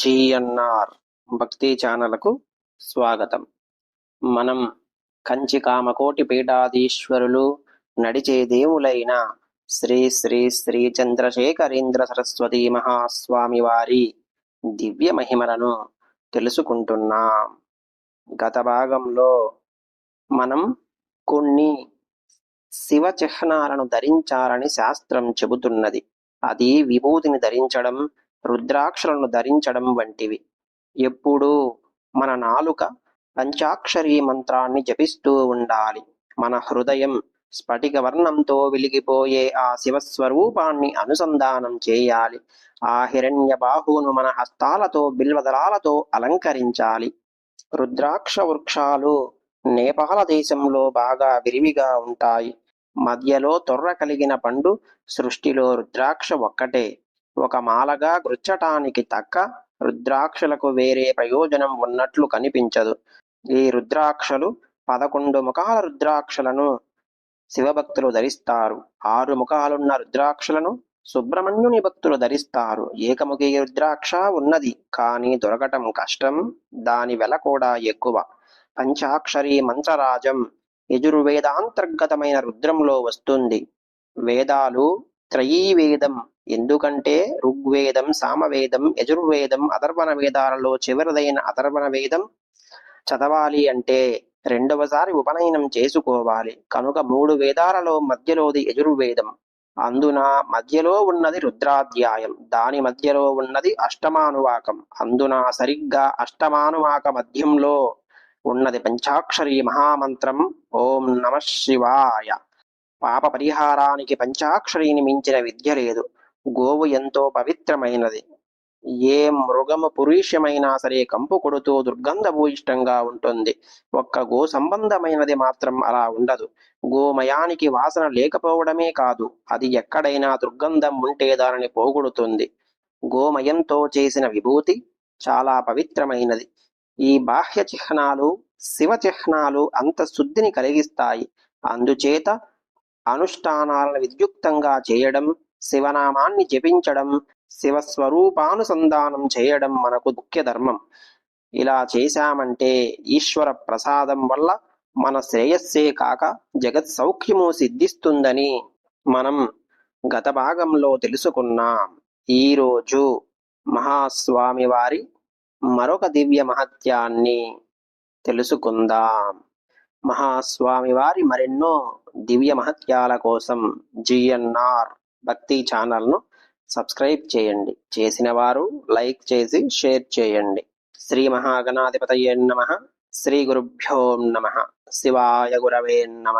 GNR భక్తి ఛానలకు స్వాగతం. మనం కంచి కామకోటి పీఠాధీశ్వరులు నడిచే దేవులైన శ్రీ శ్రీ శ్రీ చంద్రశేఖరేంద్ర సరస్వతి మహాస్వామి వారి దివ్య మహిమలను తెలుసుకుంటున్నాం. గత భాగంలో మనం కొన్ని శివ చిహ్నాలను ధరించాలని శాస్త్రం చెబుతున్నది. అది విభూతిని ధరించడం రుద్రాక్షలను ధరించడం వంటివి. ఎప్పుడూ మన నాలుక పంచాక్షరీ మంత్రాన్ని జపిస్తూ ఉండాలి. మన హృదయం స్ఫటిక వర్ణంతో వెలిగిపోయే ఆ శివస్వరూపాన్ని అనుసంధానం చేయాలి. ఆ హిరణ్య బాహువును మన హస్తాలతో బిల్వదలాలతో అలంకరించాలి. రుద్రాక్ష వృక్షాలు నేపాల దేశంలో బాగా విరివిగా ఉంటాయి. మధ్యలో తొర్ర కలిగిన పండు సృష్టిలో రుద్రాక్ష ఒక్కటే. ఒక మాలగా గృచ్చటానికి తక్క రుద్రాక్షలకు వేరే ప్రయోజనం ఉన్నట్లు కనిపించదు. ఈ రుద్రాక్షలు పదకొండు ముఖాల రుద్రాక్షలను శివభక్తులు ధరిస్తారు. ఆరు ముఖాలున్న రుద్రాక్షలను సుబ్రహ్మణ్యుని భక్తులు ధరిస్తారు. ఏకముఖి రుద్రాక్ష ఉన్నది కానీ దొరకటం కష్టం దాని వెల కూడా ఎక్కువ. పంచాక్షరి మంత్రరాజం యజుర్వేదాంతర్గతమైన రుద్రంలో వస్తుంది. వేదాలు త్రయీవేదం. ఎందుకంటే ఋగ్వేదం సామవేదం యజుర్వేదం అథర్వణ వేదాలలో చివరిదైన అథర్వణ వేదం చదవాలి అంటే రెండవసారి ఉపనయనం చేసుకోవాలి. కనుక మూడు వేదాలలో మధ్యలోది యజుర్వేదం. అందున మధ్యలో ఉన్నది రుద్రాధ్యాయం. దాని మధ్యలో ఉన్నది అష్టమానువాకం. అందున సరిగ్గా అష్టమానువాక మధ్యంలో ఉన్నది పంచాక్షరి మహామంత్రం. ఓం నమ శివాయ. పాప పరిహారానికి పంచాక్షరిని మించిన విద్య లేదు. గోవు ఎంతో పవిత్రమైనది. ఏ మృగము పురుషమైనా సరే కంపు కొడుతూ దుర్గంధభూయిష్టంగా ఉంటుంది. ఒక్క గో సంబంధమైనది మాత్రం అలా ఉండదు. గోమయానికి వాసన లేకపోవడమే కాదు అది ఎక్కడైనా దుర్గంధం ఉంటే దానిని పోగొడుతుంది. గోమయంతో చేసిన విభూతి చాలా పవిత్రమైనది. ఈ బాహ్య చిహ్నాలు శివ చిహ్నాలు అంత శుద్ధిని కలిగిస్తాయి. అందుచేత అనుష్ఠానాలను విద్యుక్తంగా చేయడం శివనామాన్ని జపించడం శివ స్వరూపానుసంధానం చేయడం మనకు ముఖ్య ధర్మం. ఇలా చేశామంటే ఈశ్వర ప్రసాదం వల్ల మన శ్రేయస్సే కాక జగత్ సౌఖ్యము సిద్ధిస్తుందని మనం గత భాగంలో తెలుసుకున్నాం. ఈరోజు మహాస్వామి వారి మరొక దివ్య మహత్యాన్ని తెలుసుకుందాం. మహాస్వామి వారి మరెన్నో దివ్య మహత్యాల కోసం జిఎన్ఆర్ భక్తి ఛానల్ను సబ్స్క్రైబ్ చేయండి. చేసిన వారు లైక్ చేసి షేర్ చేయండి. శ్రీ మహాగణాధిపతయే నమ. శ్రీ గురుభ్యో నమ. శివాయ గురవే నమ.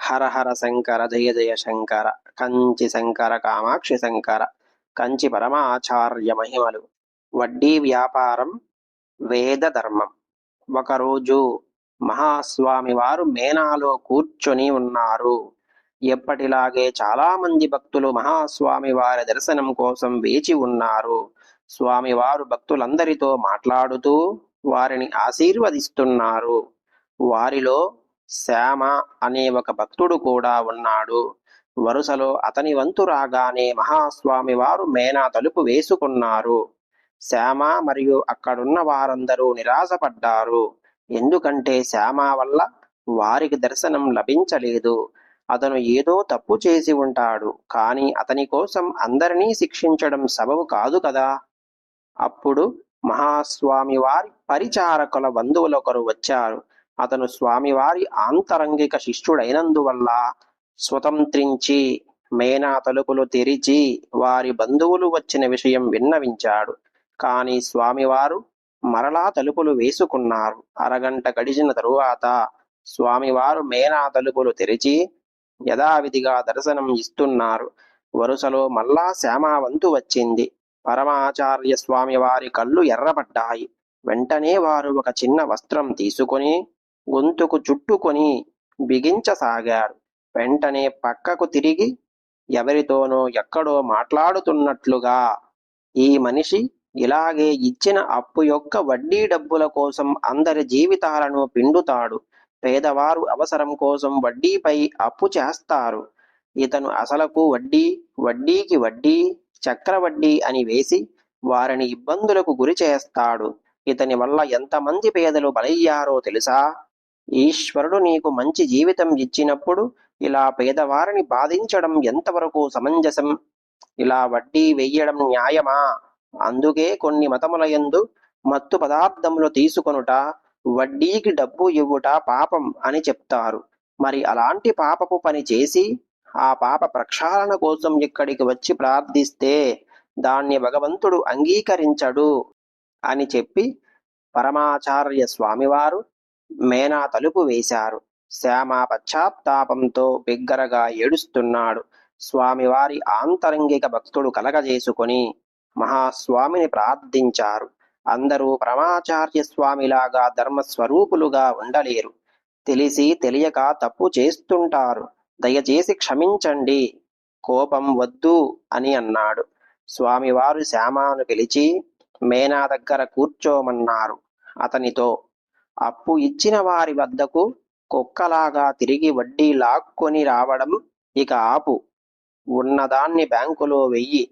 హర హర శంకర జయ జయ శంకర. కంచి శంకర కామాక్షి శంకర. కంచి పరమాచార్య మహిమలు. వడ్డీ వ్యాపారం వేద ధర్మం. ఒకరోజు మహాస్వామి వారు మేనాలో కూర్చొని ఉన్నారు. ఎప్పటిలాగే చాలా మంది భక్తులు మహాస్వామి వారి దర్శనం కోసం వేచి ఉన్నారు. స్వామివారు భక్తులందరితో మాట్లాడుతూ వారిని ఆశీర్వదిస్తున్నారు. వారిలో శ్యామ అనే ఒక భక్తుడు కూడా ఉన్నాడు. వరుసలో అతని వంతు రాగానే మహాస్వామి వారు మేనా తలుపు వేసుకున్నారు. శ్యామ మరియు అక్కడున్న వారందరూ నిరాశపడ్డారు. ఎందుకంటే శ్యామ వల్ల వారికి దర్శనం లభించలేదు. అతను ఏదో తప్పు చేసి ఉంటాడు. కానీ అతని కోసం అందరినీ శిక్షించడం సబబు కాదు కదా. అప్పుడు మహాస్వామి వారి పరిచారకుల బంధువులొకరు వచ్చారు. అతను స్వామివారి ఆంతరంగిక శిష్యుడైనందువల్ల స్వతంత్రించి మేనా తలుపులు తెరిచి వారి బంధువులు వచ్చిన విషయం విన్నవించాడు. కానీ స్వామివారు మరలా తలుపులు వేసుకున్నారు. అరగంట గడిచిన తరువాత స్వామివారు మేనా తలుపులు తెరిచి యథావిధిగా దర్శనం ఇస్తున్నారు. వరుసలో మళ్ళా శ్యామావంతు వచ్చింది. పరమాచార్య స్వామి వారి కళ్ళు ఎర్రబడ్డాయి. వెంటనే వారు ఒక చిన్న వస్త్రం తీసుకొని గొంతుకు చుట్టుకొని బిగించసాగారు. వెంటనే పక్కకు తిరిగి ఎవరితోనో ఎక్కడో మాట్లాడుతున్నట్లుగా ఈ మనిషి ఇలాగే ఇచ్చిన అప్పు యొక్క వడ్డీ డబ్బుల కోసం అందరి జీవితాలను పిండుతాడు. పేదవారు అవసరం కోసం వడ్డీపై అప్పు చేస్తారు. ఇతను అసలకు వడ్డీ వడ్డీకి వడ్డీ చక్రవడ్డీ అని వేసి వారిని ఇబ్బందులకు గురి చేస్తాడు. ఇతని వల్ల ఎంతమంది పేదలు బలయ్యారో తెలుసా? ఈశ్వరుడు నీకు మంచి జీవితం ఇచ్చినప్పుడు ఇలా పేదవారిని బాధించడం ఎంతవరకు సమంజసం? ఇలా వడ్డీ వెయ్యడం న్యాయమా? అందుకే కొన్ని మతములయందు మత్తు పదార్థములు తీసుకొనుట వడ్డీకి డబ్బు ఇవ్వుట పాపం అని చెప్తారు. మరి అలాంటి పాపపు పని చేసి ఆ పాప ప్రక్షాళన కోసం ఇక్కడికి వచ్చి ప్రార్థిస్తే దాన్ని భగవంతుడు అంగీకరించడు అని చెప్పి పరమాచార్య స్వామివారు మేనా తలుపు వేశారు. శ్యామ పశ్చాత్తాపంతో బిగ్గరగా ఏడుస్తున్నాడు. స్వామివారి ఆంతరంగిక భక్తుడు కలగజేసుకొని మహాస్వామిని ప్రార్థించారు. అందరూ పరమాచార్య స్వామిలాగా ధర్మస్వరూపులుగా ఉండలేరు. తెలిసి తెలియక తప్పు చేస్తుంటారు. దయచేసి క్షమించండి. కోపం వద్దు అని అన్నాడు. స్వామివారు శ్యామాను పిలిచి మేనా దగ్గర కూర్చోమన్నారు అతనితో. అప్పు ఇచ్చిన వారి వద్దకు కుక్కలాగా తిరిగి వడ్డీ లాక్కొని రావడం ఇక ఆపు. ఉన్నదాన్ని బ్యాంకులో వెయ్యి.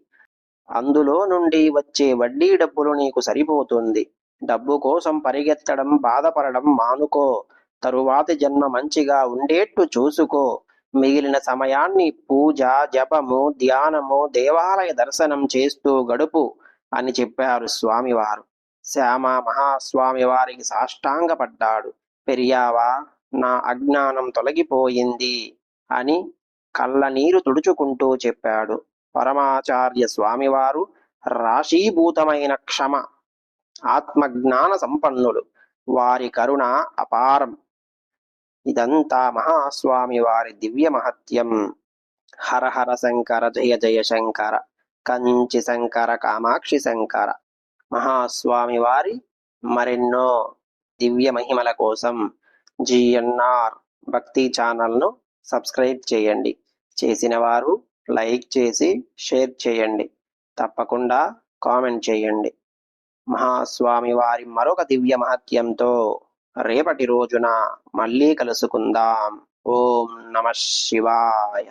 అందులో నుండి వచ్చే వడ్డీ డబ్బులు నీకు సరిపోతుంది. డబ్బు కోసం పరిగెత్తడం బాధపడడం మానుకో. తరువాతి జన్మ మంచిగా ఉండేట్టు చూసుకో. మిగిలిన సమయాన్ని పూజ జపము ధ్యానము దేవాలయ దర్శనం చేస్తూ గడుపు అని చెప్పారు స్వామివారు. శ్యామ మహాస్వామి వారికి సాష్టాంగపడ్డాడు. పెరియావా నా అజ్ఞానం తొలగిపోయింది అని కళ్ళ నీరు తుడుచుకుంటూ చెప్పాడు. పరమాచార్య స్వామివారు రాశీభూతమైన క్షమ ఆత్మజ్ఞాన సంపన్నులు. వారి కరుణ అపారం. ఇదంతా మహాస్వామి వారి దివ్య మహత్యం. హర హర శంకర జయ జయ శంకర కంచి శంకర కామాక్షి శంకర. మహాస్వామి వారి మరెన్నో దివ్య మహిమల కోసం జిఎన్ఆర్ భక్తి ఛానల్ను సబ్స్క్రైబ్ చేయండి. చేసిన వారు లైక్ చేసి షేర్ చేయండి. తప్పకుండా కామెంట్ చేయండి. మహాస్వామి వారి మరొక దివ్య మహత్యంతో రేపటి రోజున మళ్ళీ కలుసుకుందాం. ఓం నమ శివాయ.